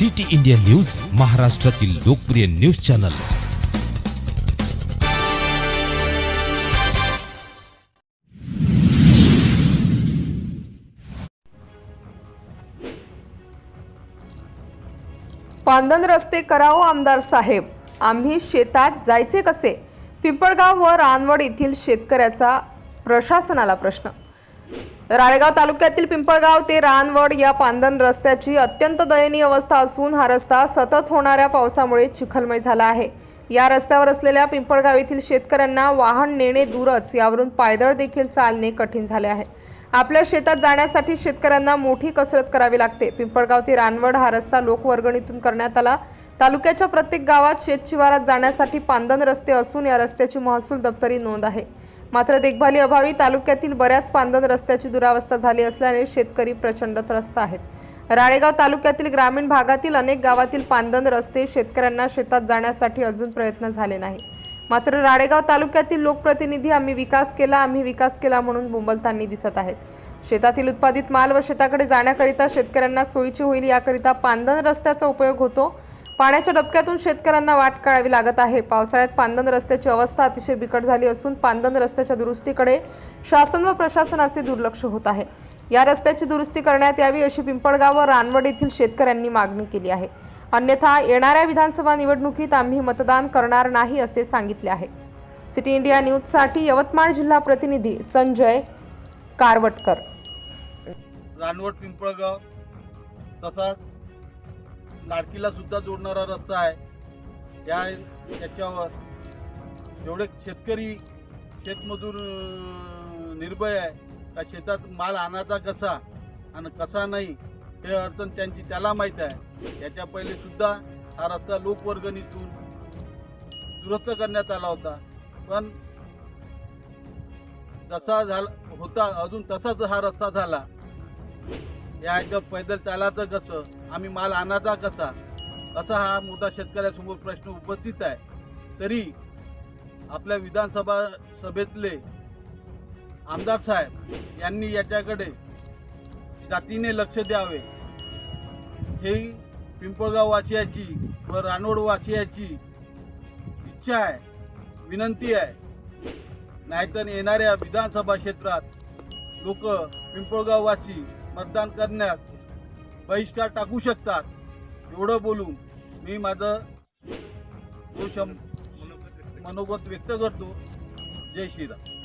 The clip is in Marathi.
सिटी इंडिया न्यूज महाराष्ट्रातील लोकप्रिय न्यूज चॅनल. पांदन रस्ते करावं आमदार साहेब. आम्ही शेतात जायचे कसे? पिंपळगाव व रानवड येथील शेतकऱ्याचा प्रशासनाला प्रश्न. राळेगाव तालुक्यातील पिंपळगाव ते रानवड या पांदन रस्त्याची अत्यंत दयनीय अवस्था असून हा रस्ता सतत होणाऱ्या पावसामुळे चिखलमय झाला आहे. या रस्त्यावर असलेल्या पिंपळगाव येथील शेतकऱ्यांना वाहन नेणे दूरच यावरून पायदळ देखील चालणे कठीण झाले आहे. आपल्या शेतात जाण्यासाठी शेतकऱ्यांना मोठी कसरत करावी लागते. पिंपळगाव ते रानवड हा रस्ता लोकवर्गणीतून करण्यात आला. तालुक्याच्या प्रत्येक गावात शेतशिवारात जाण्यासाठी पांदन रस्ते असून या रस्त्याची महसूल दप्तरी नोंद आहे. मात्र देखभाली अभावी तालुक्यातील बऱ्याच पांदन रस्त्याची दुरावस्था झाली असल्याने शेतकरी प्रचंड त्रस्त आहेत. राळेगाव तालुक्यातील ग्रामीण भागातील अनेक गावातील पांदन रस्ते शेतकऱ्यांना शेतात जाण्यासाठी अजून प्रयत्न झाले नाही. मात्र राळेगाव तालुक्यातील लोकप्रतिनिधी आम्ही विकास केला आम्ही विकास केला म्हणून बोंबलताना दिसत आहेत. शेतातील उत्पादित माल व शेताकडे जाण्याकरिता शेतकऱ्यांना सोयीची होईल याकरिता पांदन रस्त्याचा उपयोग होतो. पाण्याच्या डबक्यातून शेतकऱ्यांना वाट काढावी लागत आहे. पावसाळ्यात पांदन रस्त्याची अवस्था अतिशय बिकट झाली असून पांदन रस्त्याच्या दुरुस्तीकडे शासन व प्रशासनाचे दुर्लक्ष होत आहे. या रस्त्याची दुरुस्ती करण्यात यावी अशी पिंपळगाव व रानवड येथील शेतकऱ्यांनी मागणी केली आहे. अन्यथा येणाऱ्या विधानसभा निवडणुकीत आम्ही मतदान करणार नाही असे सांगितले आहे. सिटी इंडिया न्यूजसाठी यवतमाळ जिल्हा प्रतिनिधी संजय कारवटकर. रानवट पिंपळगाव तसाच लाडकीला सुद्धा जोडणारा रस्ता आहे. या याच्यावर जेवढे शेतकरी शेतमजूर निर्भय आहे का शेतात माल आणायचा कसा आणि कसा नाही हे अडचण त्यांची त्याला माहीत आहे. याच्या पहिले सुद्धा हा रस्ता लोकवर्गणीतून दुरुस्त करण्यात आला होता. पण जसा झाला होता अजून तसाच हा रस्ता झाला. या ह्याच्यात पैदल चालायचं कसं? आम्ही माल आणायचा कसा? असा हा मोठा शेतकऱ्यासमोर प्रश्न उपस्थित आहे. तरी आपल्या विधानसभा सभेतले आमदार साहेब यांनी याच्याकडे जातीने लक्ष द्यावे. हे पिंपळगाव वासियाची व रानोड वासियाची इच्छा आहे विनंती आहे. नाहीतर येणाऱ्या विधानसभा क्षेत्रात लोक पिंपळगाववासी मतदान करण्यात बहिष्कार टाकू शकतात. एवढं बोलून मी माझं तो शं मनोगत व्यक्त करतो. जय श्रीराम.